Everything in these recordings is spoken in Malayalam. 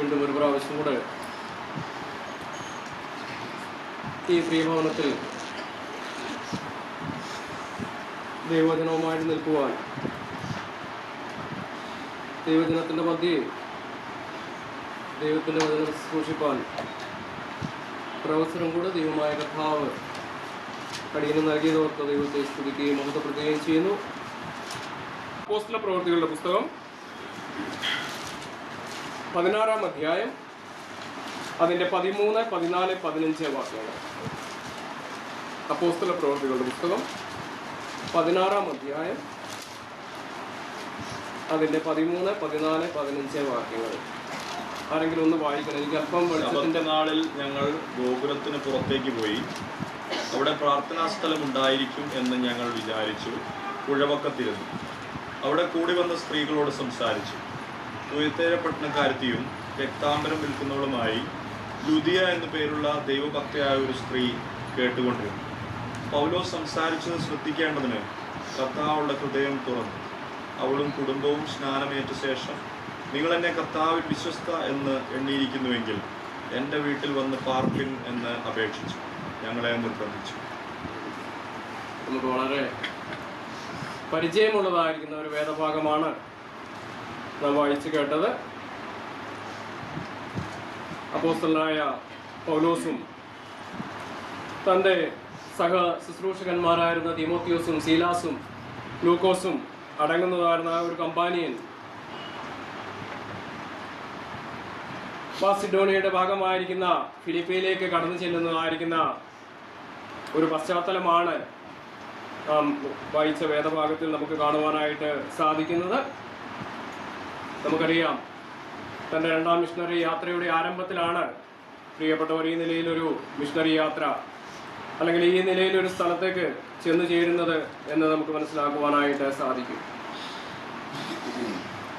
വീണ്ടും ഒരു പ്രാവശ്യം കൂടെ ഈ പ്രിയഭവനത്തിൽ ദൈവജനവുമായി നിൽക്കുവാൻ ദൈവജനത്തിന്റെ മധ്യേ ദൈവത്തിന്റെ വചനം സൂക്ഷിപ്പാൻ പ്രവസരം കൂടെ ദൈവമായ കഥാവ് കടിയന് നൽകിയതോർത്ത് ദൈവത്തെ സ്തുതിക്കുകയും മഹത്വപ്പെടുത്തുകയും ചെയ്യുന്നു. പോസ്റ്റല പ്രവൃത്തികളുടെ പുസ്തകം. പതിനാറാം അധ്യായം അതിന്റെ പതിമൂന്ന് പതിനാല് പതിനഞ്ച് വാക്യങ്ങൾ. അപ്പോസ്തല പ്രവർത്തികളുടെ പുസ്തകം പതിനാറാം അധ്യായം അതിന്റെ പതിമൂന്ന് പതിനാല് പതിനഞ്ച് വാക്യങ്ങൾ. ആരെങ്കിലും ഒന്ന് വായിക്കണം. എനിക്ക് അല്പം വെളിച്ചത്തിന്റെ നാളിൽ ഞങ്ങൾ ഗോപുരത്തിന് പുറത്തേക്ക് പോയി. അവിടെ പ്രാർത്ഥനാ സ്ഥലം ഉണ്ടായിരിക്കും എന്ന് ഞങ്ങൾ വിചാരിച്ചു. പുഴവക്കത്തിരുന്നു. അവിടെ കൂടി വന്ന സ്ത്രീകളോട് സംസാരിച്ചു. തുയത്തേര പട്ടണക്കാരത്തിയും രക്താംബരം വിൽക്കുന്നവളുമായി ലുദിയ എന്നു പേരുള്ള ദൈവഭക്തയായ ഒരു സ്ത്രീ കേട്ടുകൊണ്ടിരുന്നു. പൗലോസ് സംസാരിച്ചത് ശ്രദ്ധിക്കേണ്ടതിന് കർത്താവുടെ ഹൃദയം തുറന്നു. അവളും കുടുംബവും സ്നാനമേറ്റ ശേഷം നിങ്ങൾ എന്നെ കർത്താവിൽ വിശ്വസ്ത എന്ന് എണ്ണിയിരിക്കുന്നുവെങ്കിൽ എന്റെ വീട്ടിൽ വന്ന് പാർപ്പിൻ എന്ന് അപേക്ഷിച്ചു. ഞങ്ങളെ നിർബന്ധിച്ചു. നമുക്ക് വളരെ പരിചയമുള്ളതായിരിക്കുന്ന ഒരു വേദഭാഗമാണ് വായിച്ചു കേട്ടത്. അപ്പോസ്റ്റലായ പൗലോസും തന്റെ സഹ ശുശ്രൂഷകന്മാരായിരുന്ന തിമോത്തിയോസും സീലാസും ലൂക്കോസും അടങ്ങുന്നതായിരുന്ന ആ ഒരു കമ്പാനിയൻ മാസിഡോണിയയുടെ ഭാഗമായിരിക്കുന്ന ഫിലിപ്പയിലേക്ക് കടന്നു ചെല്ലുന്നതായിരിക്കുന്ന ഒരു പശ്ചാത്തലമാണ് വായിച്ച വേദഭാഗത്തിൽ നമുക്ക് കാണുവാനായിട്ട് സാധിക്കുന്നത്. നമുക്കറിയാം തന്റെ രണ്ടാം മിഷണറി യാത്രയുടെ ആരംഭത്തിലാണ് പ്രിയപ്പെട്ടവർ ഈ നിലയിലൊരു മിഷണറി യാത്ര അല്ലെങ്കിൽ ഈ നിലയിലൊരു സ്ഥലത്തേക്ക് ചെന്നു ചേരുന്നത് എന്ന് നമുക്ക് മനസ്സിലാക്കുവാനായിട്ട് സാധിക്കും.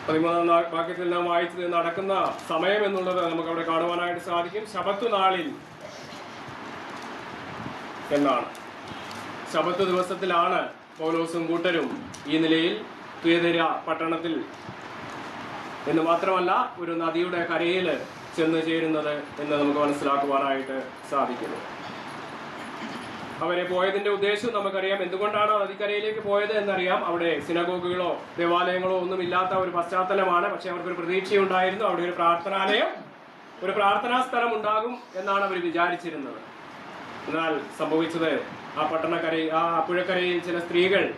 പതിമൂന്നാം വാക്യത്തിൽ നാം വായിച്ചത് നടക്കുന്ന സമയം എന്നുള്ളത് നമുക്ക് അവിടെ കാണുവാനായിട്ട് സാധിക്കും. ശബത്ത് നാളിൽ എന്നാണ്. ശബത്ത് ദിവസത്തിലാണ് പൗലോസും കൂട്ടരും ഈ നിലയിൽ തുയതര പട്ടണത്തിൽ എന്ന് മാത്രമല്ല ഒരു നദിയുടെ കരയിൽ ചെന്ന് ചേരുന്നത് എന്ന് നമുക്ക് മനസ്സിലാക്കുവാനായിട്ട് സാധിക്കുന്നു. അവരെ പോയതിന്റെ ഉദ്ദേശം നമുക്കറിയാം. എന്തുകൊണ്ടാണ് നദിക്കരയിലേക്ക് പോയത് എന്നറിയാം. അവിടെ സിനഗോഗുകളോ ദേവാലയങ്ങളോ ഒന്നും ഇല്ലാത്ത ഒരു പശ്ചാത്തലമാണ്. പക്ഷെ അവർക്കൊരു പ്രതീക്ഷയുണ്ടായിരുന്നു. അവിടെ ഒരു പ്രാർത്ഥനാലയം ഒരു പ്രാർത്ഥനാ സ്ഥലം ഉണ്ടാകും എന്നാണ് അവർ വിചാരിച്ചിരുന്നത്. എന്നാൽ സംഭവിച്ചത് ആ പട്ടണക്കരയിൽ ആ പുഴക്കരയിൽ ചില സ്ത്രീകൾ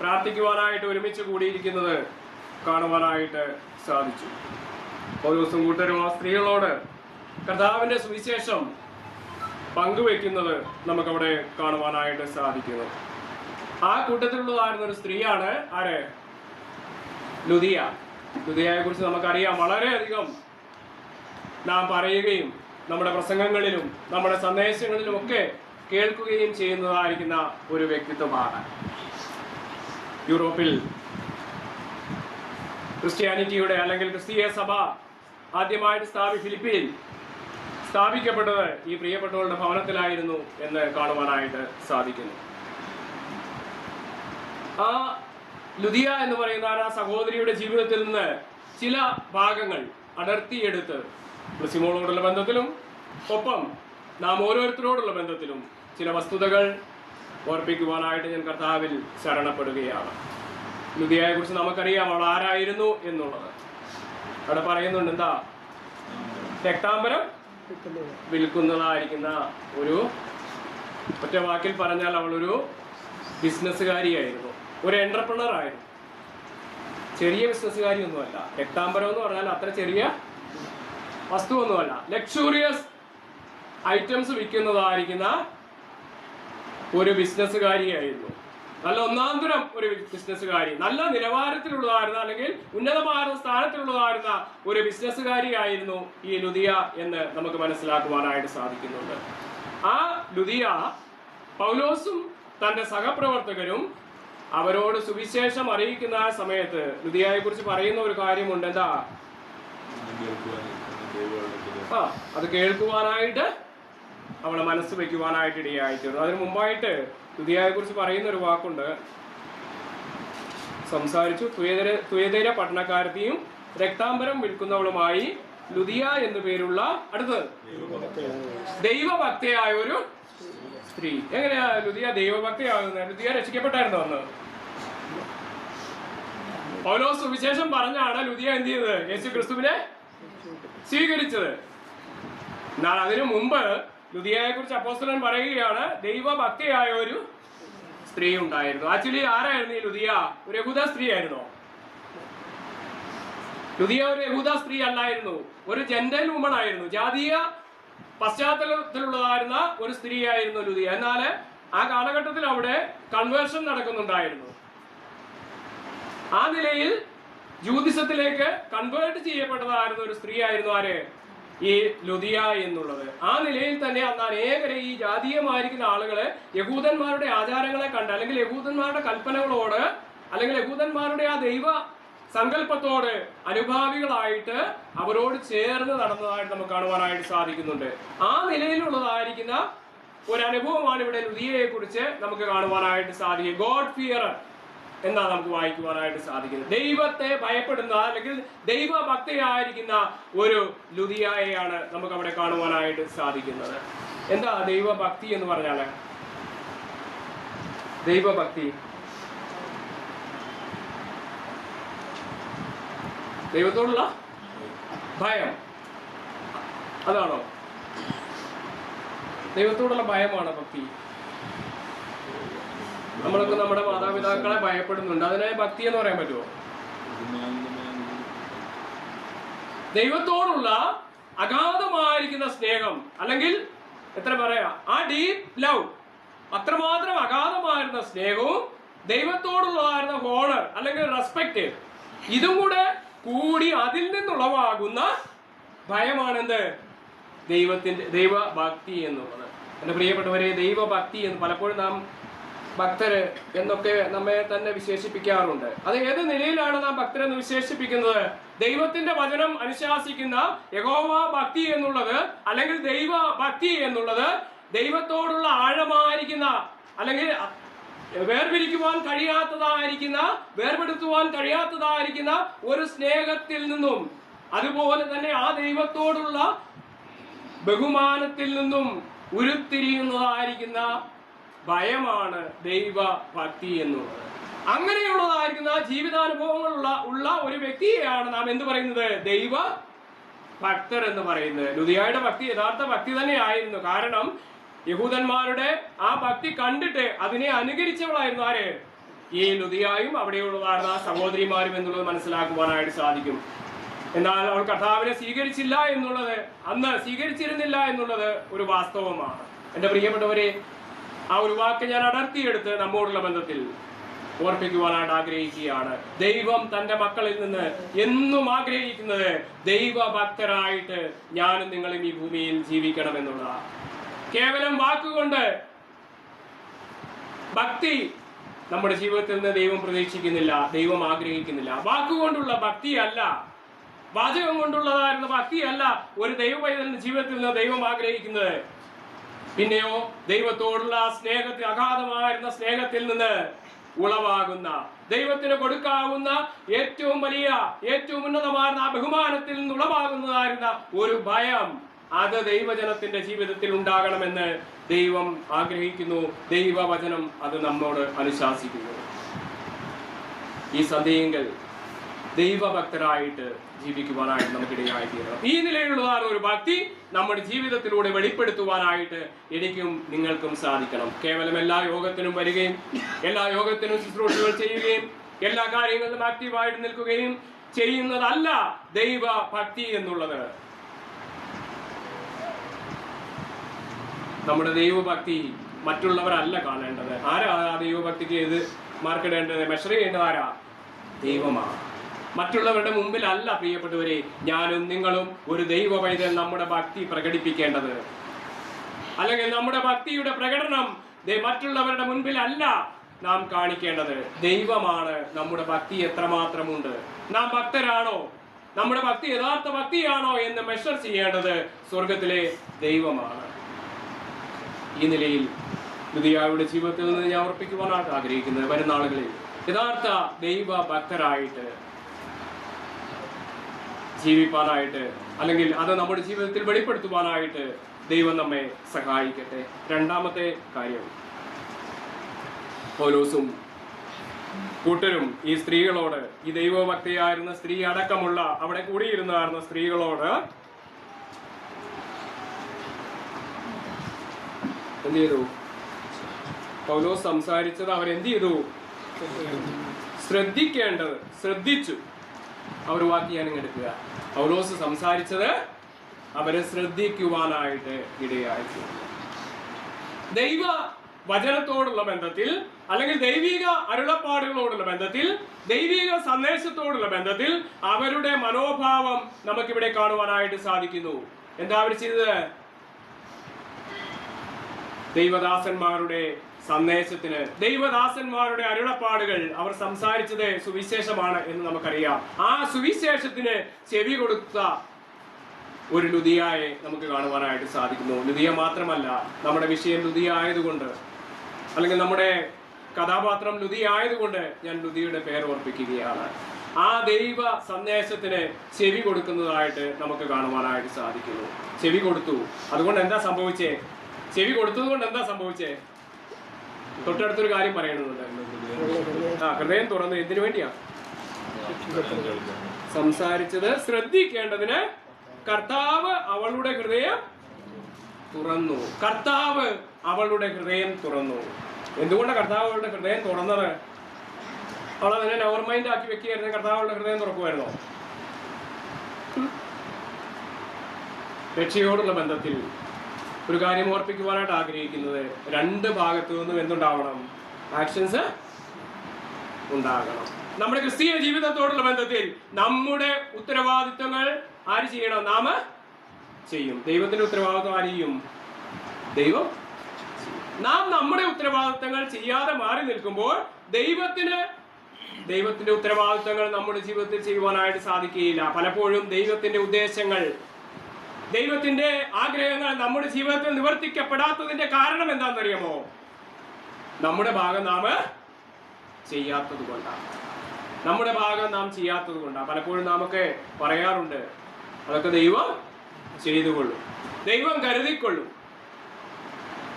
പ്രാർത്ഥിക്കുവാനായിട്ട് ഒരുമിച്ച് കൂടിയിരിക്കുന്നത് കാണുവാനായിട്ട് സാധിച്ചു. ഒരു ദിവസം കൂട്ടരും ആ സ്ത്രീകളോട് കർത്താവിന്റെ സുവിശേഷം പങ്കുവെക്കുന്നത് നമുക്കവിടെ കാണുവാനായിട്ട് സാധിക്കുന്നു. ആ കൂട്ടത്തിലുള്ളതായിരുന്ന ഒരു സ്ത്രീയാണ് ആര്? ലുതിയ ലുതിയയെ കുറിച്ച് നമുക്കറിയാം. വളരെയധികം നാം പറയുകയും നമ്മുടെ പ്രസംഗങ്ങളിലും നമ്മുടെ സന്ദേശങ്ങളിലും ഒക്കെ കേൾക്കുകയും ചെയ്യുന്നതായിരിക്കുന്ന ഒരു വ്യക്തിത്വമാണ്. യൂറോപ്പിൽ ക്രിസ്ത്യാനിറ്റിയുടെ അല്ലെങ്കിൽ ക്രിസ്തീയ സഭ ആദ്യമായിട്ട് സ്ഥാപി ഫിലിപ്പീൻ സ്ഥാപിക്കപ്പെട്ടത് ഈ പ്രിയപ്പെട്ടവരുടെ ഭവനത്തിലായിരുന്നു എന്ന് കാണുവാനായിട്ട് സാധിക്കുന്നു. ആ ലുദിയ എന്ന് പറയുന്ന ആ സഹോദരിയുടെ ജീവിതത്തിൽ നിന്ന് ചില ഭാഗങ്ങൾ അടർത്തിയെടുത്ത് ക്രിസിമോളോടുള്ള ബന്ധത്തിലും ഒപ്പം നാം ഓരോരുത്തരോടുള്ള ബന്ധത്തിലും ചില വസ്തുതകൾ ഓർപ്പിക്കുവാനായിട്ട് ഞാൻ കർത്താവിൽ ശരണപ്പെടുകയാണ്. ലുദിയയെ കുറിച്ച് നമുക്കറിയാം അവൾ ആരായിരുന്നു എന്നുള്ളത്. അവിടെ പറയുന്നുണ്ട് എന്താ? രക്താംബരം വിൽക്കുന്നതായിരിക്കുന്ന ഒരു ഒറ്റ വാക്കിൽ പറഞ്ഞാൽ അവളൊരു ബിസിനസ്സുകാരിയായിരുന്നു ഒരു എന്റർപ്രണർ ആയിരുന്നു. ചെറിയ ബിസിനസ്സുകാരിയൊന്നുമല്ല. രക്താംബരം എന്ന് പറഞ്ഞാൽ അത്ര ചെറിയ വസ്തുവൊന്നുമല്ല. ലക്ഷൂറിയസ് ഐറ്റംസ് വിൽക്കുന്നതായിരിക്കുന്ന ഒരു ബിസിനസ്സുകാരിയായിരുന്നു. നല്ല ഒന്നാന്തരം ഒരു ബിസിനസ്സുകാരി നല്ല നിലവാരത്തിലുള്ളതായിരുന്ന അല്ലെങ്കിൽ ഉന്നതമായിരുന്ന സ്ഥാനത്തിലുള്ളതായിരുന്ന ഒരു ബിസിനസ്സുകാരിയായിരുന്നു ഈ ലുദിയ എന്ന് നമുക്ക് മനസ്സിലാക്കുവാനായിട്ട് സാധിക്കുന്നുണ്ട്. ആ ലുദിയ പൗലോസും തന്റെ സഹപ്രവർത്തകരും അവരോട് സുവിശേഷം അറിയിക്കുന്ന ആ സമയത്ത് ലുദിയയെ കുറിച്ച് പറയുന്ന ഒരു കാര്യമുണ്ട്. എന്താ? ആ അത് കേൾക്കുവാനായിട്ട് അവളെ മനസ്സ് വയ്ക്കുവാനായിട്ട് ഇടയായി തീർന്നു അതിന് മുമ്പായിട്ട് തുതിയായെ കുറിച്ച് പറയുന്ന ഒരു വാക്കുണ്ട്. സംസാരിച്ചു. തുയതര തുയതര പട്ടണക്കാരത്തെയും രക്താംബരം വിൽക്കുന്നവളുമായി ലുദിയ എന്നു പേരുള്ള അടുത്തത് ദൈവഭക്തയായ ഒരു സ്ത്രീ. എങ്ങനെയാ ലുദിയ ദൈവഭക്തയാകുന്നത്? ലുദിയ രക്ഷിക്കപ്പെട്ടായിരുന്നു അന്ന്? പൗലോസ് സുവിശേഷം പറഞ്ഞാണ് ലുദിയ എന്ത് ചെയ്തത്? യേശു ക്രിസ്തുവിനെ സ്വീകരിച്ചത്. എന്നാൽ അതിനു മുമ്പ് ലുദിയയെ കുറിച്ച് അപ്പോസ്തലൻ പറയുകയാണ് ദൈവഭക്തിയായ ഒരു സ്ത്രീ ഉണ്ടായിരുന്നു ആക്ച്വലി ആരായിരുന്നു ഈ ലുതിയ ഒരു യഹൂദ സ്ത്രീ ആയിരുന്നോ ലുതിയ ഒരു യഹൂദ സ്ത്രീ അല്ലായിരുന്നു. ഒരു ജെൻഡൽ വുമൺ ആയിരുന്നു. ജാതീയ പശ്ചാത്തലത്തിലുള്ളതായിരുന്ന ഒരു സ്ത്രീയായിരുന്നു ലുതിയ എന്നാൽ ആ കാലഘട്ടത്തിൽ അവിടെ കൺവേർഷൻ നടക്കുന്നുണ്ടായിരുന്നു. ആ നിലയിൽ ജ്യൂതിസത്തിലേക്ക് കൺവേർട്ട് ചെയ്യപ്പെട്ടതായിരുന്ന ഒരു സ്ത്രീയായിരുന്നു ആര്? ഈ ലുദിയ എന്നുള്ളത്. ആ നിലയിൽ തന്നെ അന്ന് അനേകരെ ഈ ജാതീയമായിരിക്കുന്ന ആളുകളെ യഹൂദന്മാരുടെ ആചാരങ്ങളെ കണ്ട് അല്ലെങ്കിൽ യഹൂദന്മാരുടെ കൽപ്പനകളോട് അല്ലെങ്കിൽ യഹൂദന്മാരുടെ ആ ദൈവ സങ്കല്പത്തോട് അനുഭാവികളായിട്ട് അവരോട് ചേർന്ന് നടന്നതായിട്ട് നമുക്ക് കാണുവാനായിട്ട് സാധിക്കുന്നുണ്ട്. ആ നിലയിലുള്ളതായിരിക്കുന്ന ഒരു അനുഭവമാണ് ഇവിടെ ലുദിയയെ കുറിച്ച് നമുക്ക് കാണുവാനായിട്ട് സാധിക്കും. ഗോഡ് ഫിയർ എന്നാ നമുക്ക് വായിക്കുവാനായിട്ട് സാധിക്കുന്നത്. ദൈവത്തെ ഭയപ്പെടുന്ന അല്ലെങ്കിൽ ദൈവഭക്തയായിരിക്കുന്ന ഒരു ലുതിയായെയാണ് നമുക്ക് അവിടെ കാണുവാനായിട്ട് സാധിക്കുന്നത്. എന്താ ദൈവഭക്തി എന്ന് പറഞ്ഞാൽ ദൈവഭക്തി. ദൈവത്തോടുള്ള ഭയം. അതാണോ? ദൈവത്തോടുള്ള ഭയമാണ് ഭക്തി. നമ്മളൊക്കെ നമ്മുടെ മാതാപിതാക്കളെ ഭയപ്പെടുന്നുണ്ട്. അതിനെ ഭക്തി എന്ന് പറയാൻ പറ്റുമോ? ദൈവത്തോടുള്ള അഗാധമായിരിക്കുന്ന സ്നേഹം അല്ലെങ്കിൽ എത്ര പറയാ? ആ ഡീപ് ലവ് അത്രമാത്രം അഗാധമായിരുന്ന സ്നേഹവും ദൈവത്തോടുള്ളതായിരുന്ന ഹോണർ അല്ലെങ്കിൽ റെസ്പെക്ട് ഇതും കൂടെ കൂടി അതിൽ നിന്നുളവാകുന്ന ഭയമാണെന്ത്? ദൈവത്തിന്റെ ദൈവഭക്തി എന്നുള്ളത്. എന്റെ പ്രിയപ്പെട്ടവരെ ദൈവഭക്തി എന്ന് പലപ്പോഴും നാം ഭക്തര് എന്നൊക്കെ നമ്മെ തന്നെ വിശേഷിപ്പിക്കാറുണ്ട്. അത് ഏത് നിലയിലാണ് നാം ഭക്തരെന്ന് വിശേഷിപ്പിക്കുന്നത്? ദൈവത്തിന്റെ വചനം അനുശാസിക്കുന്ന യഹോവ ഭക്തി എന്നുള്ളത് അല്ലെങ്കിൽ ദൈവ ഭക്തി എന്നുള്ളത് ദൈവത്തോടുള്ള ആഴമായിരിക്കുന്ന അല്ലെങ്കിൽ വേർപിരിക്കുവാൻ കഴിയാത്തതായിരിക്കുന്ന വേർപെടുത്തുവാൻ കഴിയാത്തതായിരിക്കുന്ന ഒരു സ്നേഹത്തിൽ നിന്നും അതുപോലെ തന്നെ ആ ദൈവത്തോടുള്ള ബഹുമാനത്തിൽ നിന്നും ഉരുത്തിരിയുന്നതായിരിക്കുന്ന ഭയമാണ് ദൈവ ഭക്തി എന്നുള്ളത്. അങ്ങനെയുള്ളതായിരിക്കുന്ന ജീവിതാനുഭവങ്ങളുള്ള ഉള്ള ഒരു വ്യക്തിയെയാണ് നാം എന്ത് പറയുന്നത്? ദൈവ ഭക്തർ എന്ന് പറയുന്നത്. ലുതിയായുടെ ഭക്തി യഥാർത്ഥ ഭക്തി തന്നെയായിരുന്നു കാരണം യഹൂദന്മാരുടെ ആ ഭക്തി കണ്ടിട്ട് അതിനെ അനുകരിച്ചവളായിരുന്നു ആരെ? ഈ ലുതിയായും അവിടെയുള്ളതാണ്. ആ സഹോദരിമാരും എന്നുള്ളത് മനസ്സിലാക്കുവാനായിട്ട് സാധിക്കും. എന്നാൽ അവൾ കർത്താവിനെ സ്വീകരിച്ചില്ല എന്നുള്ളത് അന്ന് സ്വീകരിച്ചിരുന്നില്ല എന്നുള്ളത് ഒരു വാസ്തവമാണ്. എന്റെ പ്രിയപ്പെട്ടവരെ ആ ഒരു വാക്ക് ഞാൻ അടർത്തിയെടുത്ത് നമ്മോടുള്ള ബന്ധത്തിൽ ഓർപ്പിക്കുവാനായിട്ട് ആഗ്രഹിക്കുകയാണ്. ദൈവം തന്റെ മക്കളിൽ നിന്ന് എന്നും ആഗ്രഹിക്കുന്നത് ദൈവഭക്തരായിട്ട് ഞാനും നിങ്ങളും ഈ ഭൂമിയിൽ ജീവിക്കണം കേവലം വാക്കുകൊണ്ട് ഭക്തി നമ്മുടെ ജീവിതത്തിൽ നിന്ന് ദൈവം പ്രതീക്ഷിക്കുന്നില്ല ദൈവം ആഗ്രഹിക്കുന്നില്ല. വാക്കുകൊണ്ടുള്ള ഭക്തിയല്ല വാചകം കൊണ്ടുള്ളതായിരുന്ന ഭക്തിയല്ല ഒരു ദൈവ ജീവിതത്തിൽ നിന്ന് ദൈവം ആഗ്രഹിക്കുന്നത്. പിന്നെയോ ദൈവത്തോടുള്ള സ്നേഹത്തിൽ അഗാധമായിരുന്ന സ്നേഹത്തിൽ നിന്ന് ഉളവാകുന്ന ദൈവത്തിന് കൊടുക്കാവുന്ന ഏറ്റവും വലിയ ഏറ്റവും ഉന്നതമായിരുന്ന ബഹുമാനത്തിൽ നിന്ന് ഉളവാകുന്നതായിരുന്ന ഒരു ഭയം അത് ദൈവജനത്തിന്റെ ജീവിതത്തിൽ ഉണ്ടാകണമെന്ന് ദൈവം ആഗ്രഹിക്കുന്നു. ദൈവവചനം അത് നമ്മോട് അനുശാസിക്കുന്നു. ഈ സന്ധ്യയെങ്കിൽ ദൈവഭക്തരായിട്ട് ജീവിക്കുവാനായിട്ട് നമുക്കിടയായി തീരണം ഈ നിലയിലുള്ളതാണ് ഒരു ഭക്തി നമ്മുടെ ജീവിതത്തിലൂടെ വെളിപ്പെടുത്തുവാനായിട്ട് എനിക്കും നിങ്ങൾക്കും സാധിക്കണം. കേവലം എല്ലാ യോഗത്തിനും വരികയും എല്ലാ യോഗത്തിനും ശുശ്രൂഷകൾ ചെയ്യുകയും എല്ലാ കാര്യങ്ങളിലും ആക്റ്റീവായിട്ട് നിൽക്കുകയും ചെയ്യുന്നതല്ല ദൈവ ഭക്തി എന്നുള്ളത്. നമ്മുടെ ദൈവഭക്തി മറ്റുള്ളവരല്ല കാണേണ്ടത്. ആരാ ആ ദൈവഭക്തിക്ക് ഇത് മാർക്കിടേണ്ടത് മെഷർ ചെയ്യേണ്ടത് ആരാ? ദൈവമാണ്. മറ്റുള്ളവരുടെ മുമ്പിലല്ല പ്രിയപ്പെട്ടവരെ ഞാനും നിങ്ങളും ഒരു ദൈവ പൈതൽ നമ്മുടെ ഭക്തി പ്രകടിപ്പിക്കേണ്ടത്. അല്ലെങ്കിൽ നമ്മുടെ ഭക്തിയുടെ പ്രകടനം മറ്റുള്ളവരുടെ മുൻപിലല്ല നാം കാണിക്കേണ്ടത്. ദൈവമാണ് നമ്മുടെ ഭക്തി എത്രമാത്രമുണ്ട്. നാം ഭക്തരാണോ? നമ്മുടെ ഭക്തി യഥാർത്ഥ ഭക്തിയാണോ എന്ന് മെഷർ ചെയ്യേണ്ടത് സ്വർഗത്തിലെ ദൈവമാണ്. ഈ നിലയിൽ ലുതിയായുടെ ജീവിതത്തിൽ നിന്ന് ഞാൻ ഉറപ്പിക്കുവാനാണ് ആഗ്രഹിക്കുന്നത് വരുന്ന ആളുകളിൽ യഥാർത്ഥ ദൈവ ഭക്തരായിട്ട് ജീവിപ്പാനായിട്ട് അല്ലെങ്കിൽ അത് നമ്മുടെ ജീവിതത്തിൽ വെളിപ്പെടുത്തുവാനായിട്ട് ദൈവം നമ്മെ സഹായിക്കട്ടെ. രണ്ടാമത്തെ കാര്യം പൗലോസും കൂട്ടരും ഈ സ്ത്രീകളോട് ഈ ദൈവഭക്തിയായിരുന്ന സ്ത്രീ അടക്കമുള്ള അവിടെ കൂടിയിരുന്നായിരുന്ന സ്ത്രീകളോട് എന്ത് ചെയ്തു? പൗലോസ് സംസാരിച്ചത് അവരെന്ത് ചെയ്തു? ശ്രദ്ധിക്കേണ്ടത് ശ്രദ്ധിച്ചു. അവർ വാഗ്ദാനം എടുക്കുക. പൗലോസ് സംസാരിച്ചത് അവരെ ശ്രദ്ധിക്കുവാനായിട്ട് ഇടയായി ദൈവ വചനത്തോടുള്ള ബന്ധത്തിൽ അല്ലെങ്കിൽ ദൈവിക അരുളപ്പാടുകളോടുള്ള ബന്ധത്തിൽ ദൈവിക സന്ദേശത്തോടുള്ള ബന്ധത്തിൽ അവരുടെ മനോഭാവം നമുക്കിവിടെ കാണുവാനായിട്ട് സാധിക്കുന്നു. എന്താ അവർ ചെയ്തത്? ദൈവദാസന്മാരുടെ സന്ദേശത്തിന്. ദൈവദാസന്മാരുടെ അരുളപ്പാടുകൾ അവർ സംസാരിച്ചത് സുവിശേഷമാണ് എന്ന് നമുക്കറിയാം. ആ സുവിശേഷത്തിന് ചെവി കൊടുത്ത ഒരു ലുതിയായെ നമുക്ക് കാണുവാനായിട്ട് സാധിക്കുന്നു. ലുതിയ മാത്രമല്ല നമ്മുടെ വിഷയം ലുതിയ ആയതുകൊണ്ട് അല്ലെങ്കിൽ നമ്മുടെ കഥാപാത്രം ലുതി ആയതുകൊണ്ട് ഞാൻ ലുതിയുടെ പേർ ഓർപ്പിക്കുകയാണ്. ആ ദൈവ സന്ദേശത്തിന് ചെവി കൊടുക്കുന്നതായിട്ട് നമുക്ക് കാണുവാനായിട്ട് സാധിക്കുന്നു. ചെവി കൊടുത്തു. അതുകൊണ്ട് എന്താ സംഭവിച്ചേ? ചെവി കൊടുത്തത് കൊണ്ട് എന്താ സംഭവിച്ചേ? തൊട്ടടുത്തൊരു കാര്യം പറയണമെന്നുണ്ടായിരുന്നു ആ ഹൃദയം തുറന്ന് എന്തിനു വേണ്ടിയാ? സംസാരിച്ചത് ശ്രദ്ധിക്കേണ്ടതിന് കർത്താവ് അവളുടെ ഹൃദയം തുറന്നു. കർത്താവ് അവളുടെ ഹൃദയം തുറന്നു. എന്തുകൊണ്ടാണ് കർത്താവ് അവളുടെ ഹൃദയം തുറന്നത്? അവൾ അതിനെ നവർ മൈൻഡ് ആക്കി വെക്കുകയായിരുന്നു. കർത്താവ് അവളുടെ ഹൃദയം തുറക്കുമായിരുന്നോ. രക്ഷയോടുള്ള ബന്ധത്തിൽ ഒരു കാര്യം ഓർപ്പിക്കുവാനായിട്ട് ആഗ്രഹിക്കുന്നത് രണ്ട് ഭാഗത്തു നിന്നും എന്തുണ്ടാവണം? ആക്ഷൻസ് ഉണ്ടാകണം. നമ്മുടെ ക്രിസ്തീയ ജീവിതത്തോടുള്ള ബന്ധത്തിൽ നമ്മുടെ ഉത്തരവാദിത്വങ്ങൾ ആര് ചെയ്യണം? നാം ചെയ്യും. ദൈവത്തിന്റെ ഉത്തരവാദിത്വം ആര് ചെയ്യും? ദൈവം നാം നമ്മുടെ ഉത്തരവാദിത്തങ്ങൾ ചെയ്യാതെ മാറി നിൽക്കുമ്പോൾ ദൈവത്തിന് ദൈവത്തിന്റെ ഉത്തരവാദിത്തങ്ങൾ നമ്മുടെ ജീവിതത്തിൽ ചെയ്യുവാനായിട്ട് സാധിക്കുകയില്ല. പലപ്പോഴും ദൈവത്തിന്റെ ഉദ്ദേശങ്ങൾ ദൈവത്തിന്റെ ആഗ്രഹങ്ങൾ നമ്മുടെ ജീവിതത്തിൽ നിവർത്തിക്കപ്പെടാത്തതിന്റെ കാരണം എന്താണെന്നറിയാമോ? നമ്മുടെ ഭാഗം നാം ചെയ്യാത്തത് കൊണ്ടാണ്. നമ്മുടെ ഭാഗം നാം ചെയ്യാത്തത് കൊണ്ടാണ്. പലപ്പോഴും നാമൊക്കെ പറയാറുണ്ട്. അതൊക്കെ ദൈവം ചെയ്തുകൊള്ളും. ദൈവം കരുതിക്കൊള്ളും.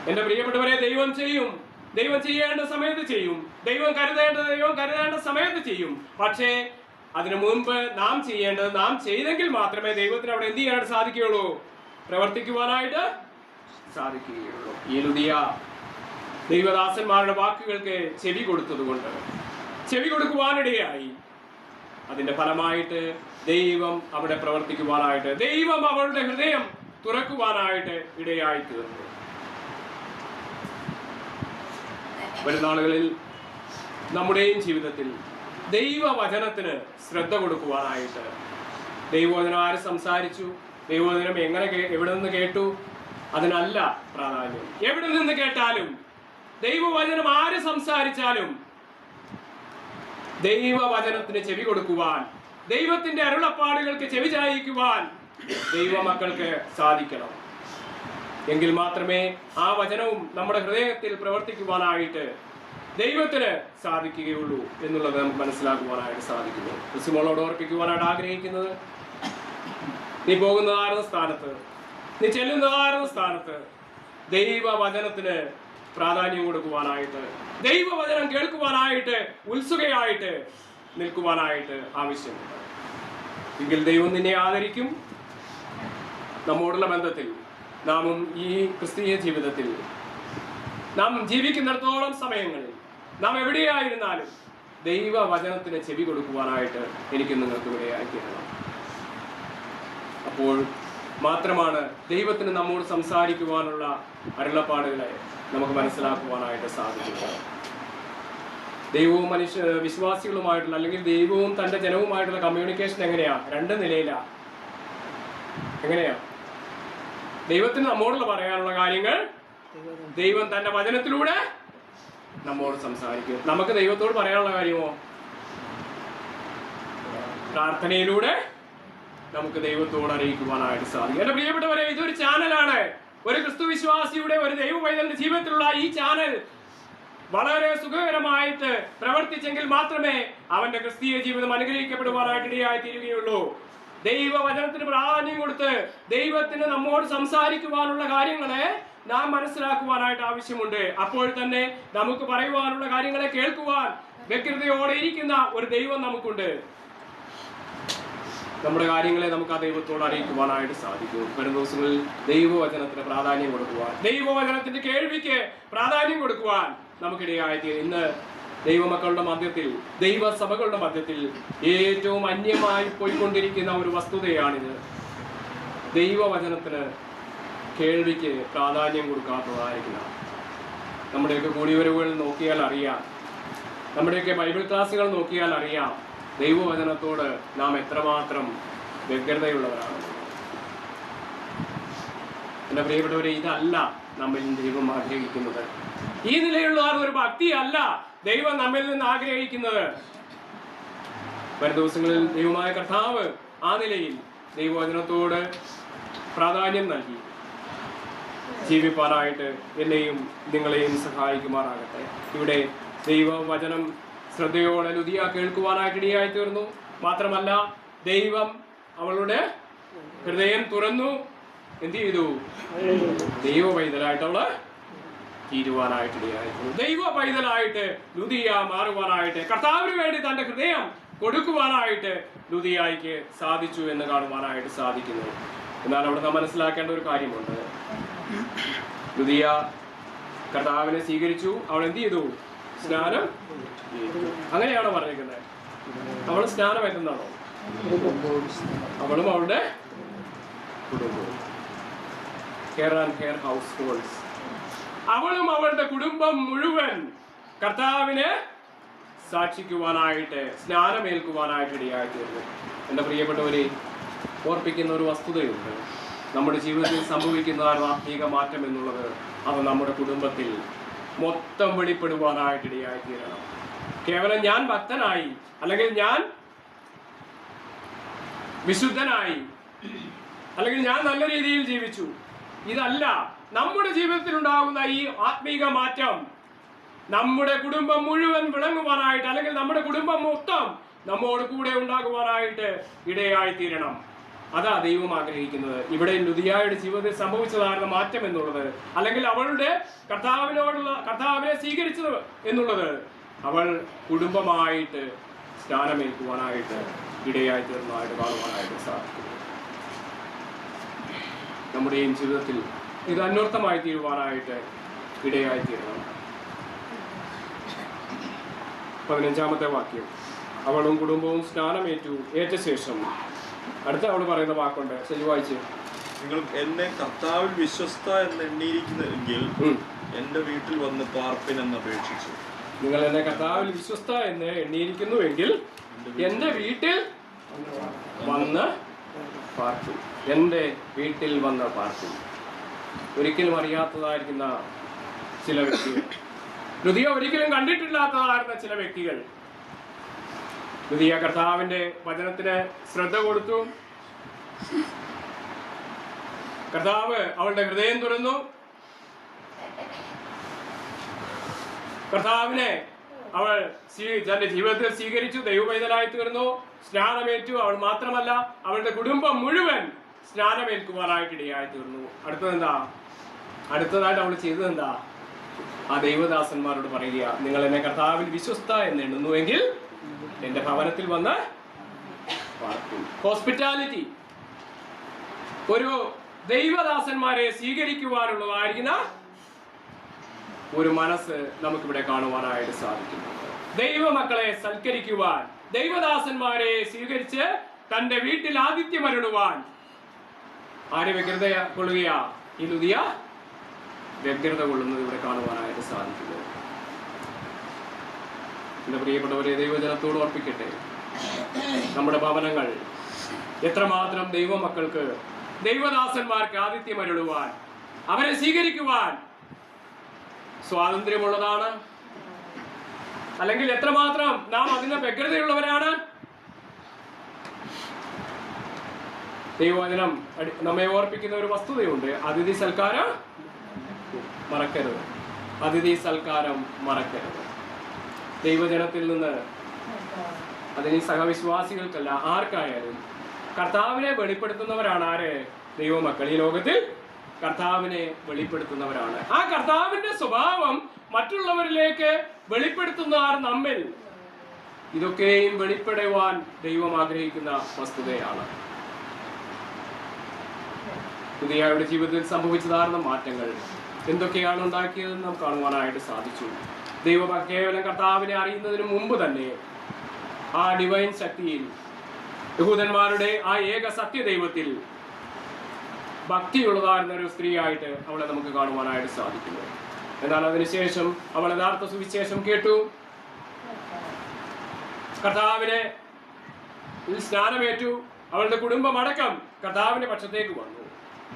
എന്റെ പ്രിയപ്പെട്ടവരെ ദൈവം ചെയ്യും. ദൈവം ചെയ്യേണ്ട സമയത്ത് ചെയ്യും. ദൈവം കരുതേണ്ട ദൈവം കരുതേണ്ട സമയത്ത് ചെയ്യും. പക്ഷേ അതിനു മുൻപ് നാം ചെയ്യേണ്ടത് നാം ചെയ്തെങ്കിൽ മാത്രമേ ദൈവത്തിന് അവിടെ എന്ത് ചെയ്യാനായിട്ട് സാധിക്കുകയുള്ളൂ? പ്രവർത്തിക്കുവാനായിട്ട് സാധിക്കുകയുള്ളൂ. ഈ ലുദിയ ദൈവദാസന്മാരുടെ വാക്കുകൾക്ക് ചെവി കൊടുത്തതുകൊണ്ട് ചെവി കൊടുക്കുവാനിടയായി. അതിന്റെ ഫലമായിട്ട് ദൈവം അവിടെ പ്രവർത്തിക്കുവാനായിട്ട് ദൈവം അവളുടെ ഹൃദയം തുറക്കുവാനായിട്ട് ഇടയായി തീർന്നു. വരുന്നാളുകളിൽ നമ്മുടെയും ജീവിതത്തിൽ ദൈവവചനത്തിന് ശ്രദ്ധ കൊടുക്കുവാനായിട്ട്. ദൈവവചനം ആര് സംസാരിച്ചു? ദൈവവചനം എങ്ങനെ എവിടെ നിന്ന് കേട്ടു? അതിനല്ല പ്രാധാന്യം. എവിടെ നിന്ന് കേട്ടാലും ദൈവവചനം ആര് സംസാരിച്ചാലും ദൈവവചനത്തിന് ചെവി കൊടുക്കുവാൻ ദൈവത്തിന്റെ അരുളപ്പാടുകൾക്ക് ചെവി ചായിക്കുവാൻ ദൈവമക്കൾക്ക് സാധിക്കണം. എങ്കിൽ മാത്രമേ ആ വചനവും നമ്മുടെ ഹൃദയത്തിൽ പ്രവർത്തിക്കുവാനായിട്ട് ദൈവത്തിന് സാധിക്കുകയുള്ളൂ എന്നുള്ളത് നമുക്ക് മനസ്സിലാക്കുവാനായിട്ട് സാധിക്കുന്നു. ക്രിസ്തുമോളോട് ഓർപ്പിക്കുവാനായിട്ട് ആഗ്രഹിക്കുന്നത് നീ പോകുന്നതായിരുന്ന സ്ഥാനത്ത് നീ ചെല്ലുന്നതായിരുന്ന സ്ഥാനത്ത് ദൈവവചനത്തിന് പ്രാധാന്യം കൊടുക്കുവാനായിട്ട് ദൈവവചനം കേൾക്കുവാനായിട്ട് ഉത്സുകയായിട്ട് നിൽക്കുവാനായിട്ട് ആവശ്യമുണ്ട്. എങ്കിൽ ദൈവം നിന്നെ ആദരിക്കും. നമ്മോടുള്ള ബന്ധത്തിൽ നാമും ഈ ക്രിസ്തീയ ജീവിതത്തിൽ നാം ജീവിക്കുന്നിടത്തോളം സമയങ്ങളിൽ നാം എവിടെയായിരുന്നാലും ദൈവവചനത്തിന് ചെവി കൊടുക്കുവാനായിട്ട് എനിക്ക് നിങ്ങൾക്ക് ഇവിടെയായി തീരണം. അപ്പോൾ മാത്രമാണ് ദൈവത്തിന് നമ്മോട് സംസാരിക്കുവാനുള്ള അരുളപ്പാടുകളെ നമുക്ക് മനസ്സിലാക്കുവാനായിട്ട് സാധിക്കുന്നത് ദൈവവും മനുഷ്യ വിശ്വാസികളുമായിട്ടുള്ള അല്ലെങ്കിൽ ദൈവവും തന്റെ ജനവുമായിട്ടുള്ള കമ്മ്യൂണിക്കേഷൻ എങ്ങനെയാ? രണ്ട് നിലയിലാ. എങ്ങനെയാ? ദൈവത്തിന് നമ്മോടുള്ള പറയാനുള്ള കാര്യങ്ങൾ ദൈവം തന്റെ വചനത്തിലൂടെ നമ്മോട് സംസാരിക്കും നമുക്ക് ദൈവത്തോട് പറയാനുള്ള കാര്യമോ? പ്രാർത്ഥനയിലൂടെ നമുക്ക് ദൈവത്തോട് അറിയിക്കുവാനായിട്ട് സാധിക്കും. എന്റെ പ്രിയപ്പെട്ടവരെ ഇതൊരു ചാനലാണ്. ഒരു ക്രിസ്തു വിശ്വാസിയുടെ ഒരു ദൈവ പൈതലിന്റെ ജീവിതത്തിലുള്ള ഈ ചാനൽ വളരെ സുഖകരമായിട്ട് പ്രവർത്തിച്ചെങ്കിൽ മാത്രമേ അവന്റെ ക്രിസ്തീയ ജീവിതം അനുഗ്രഹിക്കപ്പെടുവാനായിട്ട് ഇടയായി തീരുകയുള്ളൂ ദൈവവചനത്തിന് പ്രാധാന്യം കൊടുത്ത് ദൈവത്തിന് നമ്മോട് സംസാരിക്കുവാനുള്ള കാര്യങ്ങളെ നാം മനസ്സിലാക്കുവാനായിട്ട് ആവശ്യമുണ്ട്. അപ്പോൾ തന്നെ നമുക്ക് പറയുവാനുള്ള കാര്യങ്ങളെ കേൾക്കുവാൻ വ്യഗ്രതയോടെ ഇരിക്കുന്ന ഒരു ദൈവം നമുക്കുണ്ട്. നമ്മുടെ കാര്യങ്ങളെ നമുക്ക് ആ ദൈവത്തോട് അറിയിക്കുവാനായിട്ട് സാധിക്കും. വരും ദിവസങ്ങളിൽ ദൈവവചനത്തിന് പ്രാധാന്യം കൊടുക്കുവാൻ ദൈവവചനത്തിന്റെ കേൾവിക്ക് പ്രാധാന്യം കൊടുക്കുവാൻ നമുക്കിടയായി ഇന്ന് ദൈവമക്കളുടെ മധ്യത്തിൽ ദൈവസഭകളുടെ മധ്യത്തിൽ ഏറ്റവും അന്യമായി പോയിക്കൊണ്ടിരിക്കുന്ന ഒരു വസ്തുതയാണിത്. ദൈവവചനത്തിന് കേൾവിക്ക് പ്രാധാന്യം കൊടുക്കാത്തതായിരിക്കണം നമ്മുടെയൊക്കെ കൂടിവരവുകൾ നോക്കിയാൽ അറിയാം. നമ്മുടെയൊക്കെ ബൈബിൾ ക്ലാസ്സുകൾ നോക്കിയാൽ അറിയാം. ദൈവവചനത്തോട് നാം എത്രമാത്രം വ്യഗ്രതയുള്ളവരാണ്. എന്റെ പ്രിയപ്പെട്ടവരെ ഇതല്ല നമ്മിൽ ദൈവം ആഗ്രഹിക്കുന്നത്. ഈ നിലയുള്ള ഒരു ഭക്തിയല്ല ദൈവം നമ്മിൽ നിന്ന് ആഗ്രഹിക്കുന്നത്. വരും ദിവസങ്ങളിൽ ദൈവമായ കർത്താവ് ആ നിലയിൽ ദൈവവചനത്തോട് പ്രാധാന്യം നൽകി. ജീവിപ്പാനായിട്ട് എന്നെയും നിങ്ങളെയും സഹായിക്കുമാറാകട്ടെ. ഇവിടെ ദൈവവചനം ശ്രദ്ധയോടെ ലുതിയ കേൾക്കുവാനായിട്ട് തീർന്നു മാത്രമല്ല ദൈവം അവളുടെ ഹൃദയം തുറന്നു. എന്ത് ചെയ്തു? ദൈവ പൈതലായിട്ട് അവൾ തീരുവാനായിട്ട് ദൈവ പൈതലായിട്ട് ലുതിയ മാറുവാനായിട്ട് കർത്താവിന് വേണ്ടി തന്റെ ഹൃദയം കൊടുക്കുവാനായിട്ട് ലുതിയായിക്ക് സാധിച്ചു എന്ന് കാണുവാനായിട്ട് സാധിക്കുന്നു. എന്നാൽ അവിടെ നാം മനസ്സിലാക്കേണ്ട ഒരു കാര്യമുണ്ട്. ലുതിയ കർത്താവിനെ സ്വീകരിച്ചു. അവൾ എന്ത് ചെയ്തു? സ്നാനം. അങ്ങനെയാണോ പറഞ്ഞിരിക്കുന്നത്? അവൾ സ്നാനം എത്തുന്നതാണോ അവളും അവളുടെ അവളും അവളുടെ കുടുംബം മുഴുവൻ കർത്താവിനെ സാക്ഷിക്കുവാനായിട്ട് സ്നാനമേൽക്കുവാനായിട്ട് ഇടയായി തീർന്നു എന്റെ പ്രിയപ്പെട്ടവരെ ഓർപ്പിക്കുന്ന ഒരു വസ്തുതയുണ്ട്. നമ്മുടെ ജീവിതത്തിൽ സംഭവിക്കുന്ന ആത്മീക മാറ്റം എന്നുള്ളത്. അത് നമ്മുടെ കുടുംബത്തിൽ മൊത്തം വെളിപ്പെടുവാനായിട്ട് ഇടയായി തീരണം കേവലം ഞാൻ ഭക്തനായി അല്ലെങ്കിൽ ഞാൻ വിശുദ്ധനായി അല്ലെങ്കിൽ ഞാൻ നല്ല രീതിയിൽ ജീവിച്ചു. ഇതല്ല നമ്മുടെ ജീവിതത്തിൽ ഉണ്ടാകുന്ന ഈ ആത്മീക മാറ്റം നമ്മുടെ കുടുംബം മുഴുവൻ വിളങ്ങുവാനായിട്ട് അല്ലെങ്കിൽ നമ്മുടെ കുടുംബം മൊത്തം നമ്മോട് കൂടെ ഉണ്ടാകുവാനായിട്ട് ഇടയായി തീരണം അതാ ദൈവം ആഗ്രഹിക്കുന്നത്. ഇവിടെ ലുതിയായുടെ ജീവിതത്തിൽ സംഭവിച്ചതായിരുന്ന മാറ്റം എന്നുള്ളത് അല്ലെങ്കിൽ അവളുടെ കർത്താവിനോടുള്ള കർത്താവിനെ സ്വീകരിച്ചത് എന്നുള്ളത് അവൾ കുടുംബമായിട്ട് സ്നാനമേൽക്കുവാനായിട്ട് ഇടയായി തീർന്നതായിട്ട് കാണുവാനായിട്ട് സാധിക്കും നമ്മുടെയും ജീവിതത്തിൽ ഇത് അന്വർത്ഥമായി തീരുവാനായിട്ട് ഇടയായി തീരണം പതിനഞ്ചാമത്തെ വാക്യം. അവളും കുടുംബവും സ്നാനമേറ്റു. ഏറ്റ ശേഷം അടുത്ത അവൾ പറയുന്ന വാക്കുണ്ട്. ശരി വായിച്ചു. നിങ്ങൾ എന്നെ കർത്താവിൽ വിശ്വസ്ത എന്ന് എണ്ണിയിരിക്കുന്നെങ്കിൽ. എന്റെ വീട്ടിൽ വന്ന് പാർപ്പിൻ എന്ന് അപേക്ഷിച്ചു. നിങ്ങൾ എന്നെ കർത്താവിൽ വിശ്വസ്ത എന്ന് എണ്ണിയിരിക്കുന്നുവെങ്കിൽ എന്റെ വീട്ടിൽ വന്ന് പാർപ്പിൻ. എന്റെ വീട്ടിൽ വന്ന് പാർപ്പിൻ. ഒരിക്കലും അറിയാത്തതായിരിക്കുന്ന ചില വ്യക്തികൾ. ഹൃദയ ഒരിക്കലും കണ്ടിട്ടില്ലാത്തതായിരുന്ന ചില വ്യക്തികൾ. ഹൃദയ കർത്താവിന്റെ വചനത്തിന് ശ്രദ്ധ കൊടുത്തു. കർത്താവ് അവളുടെ ഹൃദയം തുറന്നു. കർത്താവിനെ അവൾ തന്റെ ജീവിതത്തിൽ സ്വീകരിച്ചു ദൈവപൈതലായി തീർന്നു. സ്നാനമേറ്റു. അവൾ മാത്രമല്ല അവളുടെ കുടുംബം മുഴുവൻ സ്നാനമേൽക്കുമാറായിട്ടിടയായി തീർന്നു. അടുത്തതെന്താ? അടുത്തതായിട്ട് അവൾ ചെയ്തത് എന്താ ആ ദൈവദാസന്മാരോട് പറയുക നിങ്ങൾ എന്നെ കർത്താവിൽ വിശ്വസ്ത എന്ന് എണ്ണുന്നുവെങ്കിൽ എന്റെ ഭവനത്തിൽ വന്ന് ഹോസ്പിറ്റാലിറ്റി. ഒരു ദൈവദാസന്മാരെ സ്വീകരിക്കുവാനുള്ളതായിരിക്കുന്ന ഒരു മനസ്സ് നമുക്കിവിടെ കാണുവാനായിട്ട് സാധിക്കുന്നു. ദൈവമക്കളെ സൽക്കരിക്കുവാൻ ദൈവദാസന്മാരെ സ്വീകരിച്ച് തന്റെ വീട്ടിൽ ആതിഥ്യമരുളുവാൻ ആര് വ്യഗ്രത കൊള്ളുകയാ? ഈ ലുതിയ വ്യഗ്രത കൊള്ളുന്നത് ഇവിടെ കാണുവാനായിട്ട് സാധിക്കുന്നു. എന്റെ പ്രിയപ്പെട്ടവരെ ദൈവജനത്തോട് ഓർപ്പിക്കട്ടെ നമ്മുടെ ഭവനങ്ങൾ എത്രമാത്രം ദൈവമക്കൾക്ക് ദൈവദാസന്മാർക്ക് ആതിഥ്യമരുളുവാൻ അവരെ സ്വീകരിക്കുവാൻ സ്വാതന്ത്ര്യമുള്ളതാണ്? അല്ലെങ്കിൽ എത്രമാത്രം നാം അതിന് വ്യഗ്രതയുള്ളവരാണ്? ദൈവവചനം നമ്മെ ഓർപ്പിക്കുന്ന ഒരു വസ്തുതയുണ്ട്. അതിഥി സൽക്കാരം മറക്കരുത്. അതിഥി സൽക്കാരം മറക്കരുത്. ദൈവജനത്തിൽ നിന്ന്. അതിന് സഹവിശ്വാസികൾക്കല്ല ആർക്കായാലും. കർത്താവിനെ വെളിപ്പെടുത്തുന്നവരാണ് ആര്? ദൈവമക്കൾ. ഈ ലോകത്തിൽ കർത്താവിനെ വെളിപ്പെടുത്തുന്നവരാണ്. ആ കർത്താവിന്റെ സ്വഭാവം മറ്റുള്ളവരിലേക്ക് വെളിപ്പെടുത്തുന്നവർ നമ്മിൽ. ഇതൊക്കെയും വെളിപ്പെടുവാൻ ദൈവം ആഗ്രഹിക്കുന്ന വസ്തുതയാണ്. പുതിയയുടെ ജീവിതത്തിൽ സംഭവിച്ചതാർന്ന മാറ്റങ്ങൾ. എന്തൊക്കെയാണ് ഉണ്ടാക്കിയതെന്ന് നാം കാണുവാനായിട്ട് സാധിച്ചു. ദൈവം കേവലം കർത്താവിനെ അറിയുന്നതിന് മുമ്പ് തന്നെ ആ ഡിവൈൻ ശക്തിയിൽ യഹൂദന്മാരുടെ ആ ഏക സത്യദൈവത്തിൽ ഭക്തിയുള്ളതായിരുന്ന ഒരു സ്ത്രീയായിട്ട് അവളെ നമുക്ക് കാണുവാനായിട്ട് സാധിക്കുന്നു. എന്നാൽ അതിനുശേഷം അവൾ യഥാർത്ഥ സുവിശേഷം കേട്ടു. കർത്താവിനെ സ്നാനമേറ്റു. അവളുടെ കുടുംബം അടക്കം കർത്താവിന്റെ പക്ഷത്തേക്ക് വന്നു.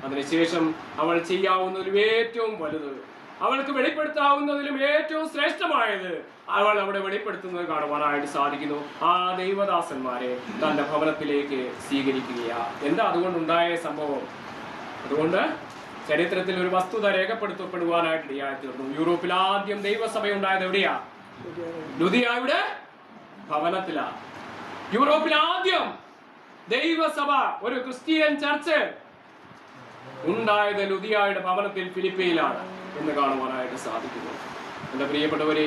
അതിനുശേഷം അവൾ ചെയ്യാവുന്ന ഒരു ഏറ്റവും വലുത് അവൾക്ക് വെളിപ്പെടുത്താവുന്നതിലും ഏറ്റവും ശ്രേഷ്ഠമായത് അവൾ അവിടെ വെളിപ്പെടുത്തുന്നത് കാണുവാനായിട്ട് സാധിക്കുന്നു. ആ ദൈവദാസന്മാരെ തന്റെ ഭവനത്തിലേക്ക് സ്വീകരിക്കുകയാ. എന്താ അതുകൊണ്ടുണ്ടായ സംഭവം? അതുകൊണ്ട് ചരിത്രത്തിൽ ഒരു വസ്തുത രേഖപ്പെടുത്തപ്പെടുവാനായിട്ട് ഇടയായി തീർന്നു. യൂറോപ്പിൽ ആദ്യം ദൈവസഭ ഉണ്ടായത് എവിടെയാ? ലുതിയായുടെ ഭവനത്തിലാ. യൂറോപ്പിൽ ആദ്യം ദൈവസഭ ഒരു ക്രിസ്ത്യൻ ചർച്ച് ഉണ്ടായത് ലുതിയായുടെ ഭവനത്തിൽ ഫിലിപ്പയിലാണ് എന്ന് കാണുവാനായിട്ട് സാധിക്കുന്നു. എന്റെ പ്രിയപ്പെട്ടവരെ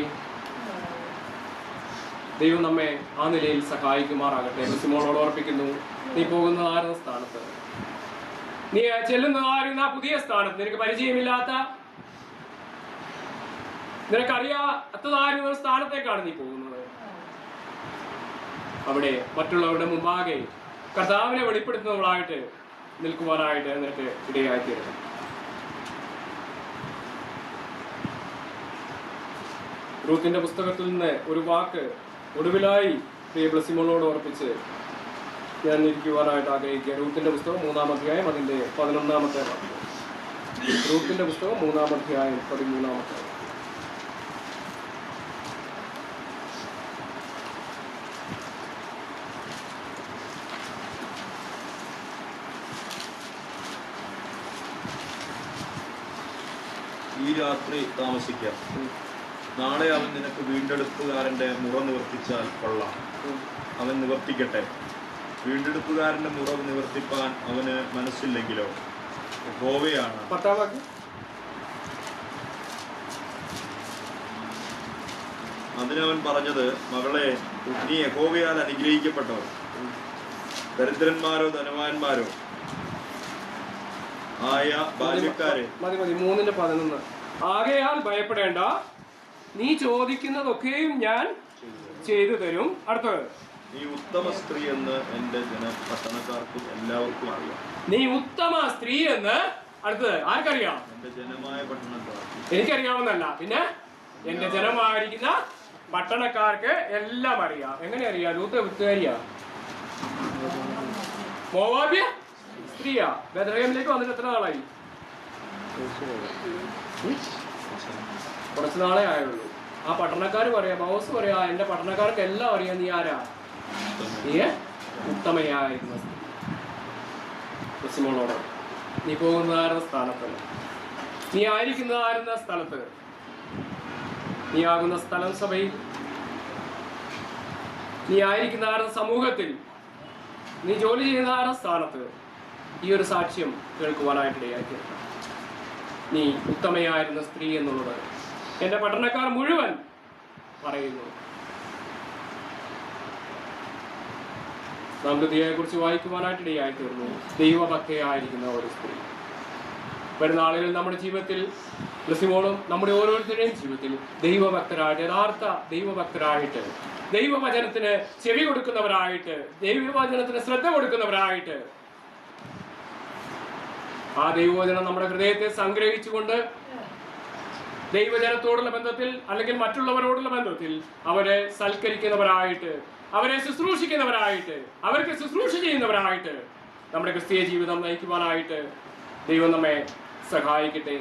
ദൈവം നമ്മെ ആ നിലയിൽ സഹായിക്കുമാറാകട്ടെ സിമോളോട് ഓർപ്പിക്കുന്നു നീ പോകുന്നതായിരുന്ന സ്ഥാനത്ത്. നീ ചെല്ലുന്നതായിരുന്ന ആരുന്ന പുതിയ സ്ഥാനത്ത്. നിനക്ക് പരിചയമില്ലാത്ത നിനക്കറിയാത്തതായിരുന്ന ഒരു സ്ഥാനത്തേക്കാണ് നീ പോകുന്നത്. അവിടെ മറ്റുള്ളവരുടെ മുമ്പാകെ കർത്താവിനെ വെളിപ്പെടുത്തുന്നവളായിട്ട് നിൽക്കുവാനായിട്ട് നിനക്ക് ഇടയായിത്തീരണം. റൂത്തിന്റെ പുസ്തകത്തിൽ നിന്ന് ഒരു വാക്ക് ഒടുവിലായി പ്രിയ ബ്ലസിമോളോട് ഓർപ്പിച്ച് ഞാൻ ഇരിക്കുവാനായിട്ട് ആഗ്രഹിക്കുക. റൂത്തിന്റെ പുസ്തകം മൂന്നാം അധ്യായം അതിന്റെ പതിനൊന്നാമത്തെ റൂത്തിന്റെ പുസ്തകം മൂന്നാം അധ്യായം പതിമൂന്നാമത്തെ. ഈ രാത്രി താമസിക്കാം. നാളെ അവൻ നിനക്ക് വീണ്ടെടുപ്പുകാരന്റെ മുറ നിവർത്തിച്ചാൽ കൊള്ളാം. അവൻ നിവർത്തിക്കട്ടെ. വീണ്ടെടുപ്പുകാരന്റെ മുറ നിവർത്തിപ്പാൻ അവന് മനസ്സില്ലെങ്കിലോ? ഗോവയാണ് അതിനവൻ പറഞ്ഞത് മകളെ നീ യഹോവയാൽ അനുഗ്രഹിക്കപ്പെട്ടവർ ദരിദ്രന്മാരോ ധനവാന്മാരോ? ആയ ബാല്യക്കാരെ. മതി മതി. മൂന്നിന്റെ പതിനൊന്ന്. ആകയാൽ ഭയപ്പെടേണ്ട. നീ ചോദിക്കുന്നതൊക്കെയും ഞാൻ ചെയ്തു തരും. അടുത്തത്. നീ ഉത്തമ സ്ത്രീ എന്ന് എന്റെ ജന പട്ടണക്കാർക്കും എല്ലാവർക്കും അറിയാം. നീ ഉത്തമ സ്ത്രീ എന്ന് അടുത്തത്. ആർക്കറിയാം? എന്റെ ജനമായ പട്ടണക്കാർക്ക്. എനിക്കറിയാവുന്നല്ല പിന്നെ എന്റെ ജനമായിരിക്കുന്ന പട്ടണക്കാർക്ക് എല്ലാം അറിയാം. എങ്ങനെ അറിയാം? ലൂത്ത വിത്തുകാരിയാ മോവാബ്യ? സ്ത്രീയാ. ബദറേമിലേക്ക് വന്നിട്ട് എത്ര നാളായി? കുറച്ച് നാളെ ആയുള്ളൂ. ആ പട്ടണക്കാർ പറയാ ബോസ് പറയാ എന്റെ പട്ടണക്കാർക്ക് എല്ലാം അറിയാം നീ ആരാ? നീ ഉത്തമയായിരുന്ന. ക്രിസ്മോളോട് നീ പോകുന്നതായിരുന്ന സ്ഥാനത്തല്ല നീ ആയിരിക്കുന്നതായിരുന്ന സ്ഥലത്ത്. നീ ആകുന്ന സ്ഥലം സഭയിൽ. നീ ആയിരിക്കുന്നതായിരുന്ന സമൂഹത്തിൽ. നീ ജോലി ചെയ്യുന്നതായിരുന്ന സ്ഥാനത്ത്. ഈ ഒരു സാക്ഷ്യം കേൾക്കുവാനായിട്ട് ഇടയാക്കി നീ ഉത്തമയായിരുന്ന സ്ത്രീ എന്നുള്ളത് എന്റെ പഠനക്കാർ മുഴുവൻ പറയുന്നു. നാം കുറിച്ച് വായിക്കുവാനായിട്ട് ഇടയായി തീർന്നു ദൈവഭക്തയായിരിക്കുന്ന ഒരു സ്ത്രീ. വരുന്ന ആളുകളിൽ നമ്മുടെ ജീവിതത്തിൽ ലസിമോളും നമ്മുടെ ഓരോരുത്തരുടെയും ജീവിതത്തിൽ ദൈവഭക്തരായിട്ട് യഥാർത്ഥ ദൈവഭക്തരായിട്ട് ദൈവവചനത്തിന് ചെവി കൊടുക്കുന്നവരായിട്ട് ദൈവവചനത്തിന് ശ്രദ്ധ കൊടുക്കുന്നവരായിട്ട് ആ ദൈവവചനം നമ്മുടെ ഹൃദയത്തെ സംഗ്രഹിച്ചുകൊണ്ട് ദൈവജനത്തോടുള്ള ബന്ധത്തിൽ അല്ലെങ്കിൽ മറ്റുള്ളവരോടുള്ള ബന്ധത്തിൽ അവരെ സൽക്കരിക്കുന്നവരായിട്ട് അവരെ ശുശ്രൂഷിക്കുന്നവരായിട്ട് അവർക്ക് ശുശ്രൂഷ ചെയ്യുന്നവരായിട്ട് നമ്മുടെ ക്രിസ്തീയ ജീവിതം നയിക്കുവാനായിട്ട് ദൈവം നമ്മെ സഹായിക്കട്ടെ.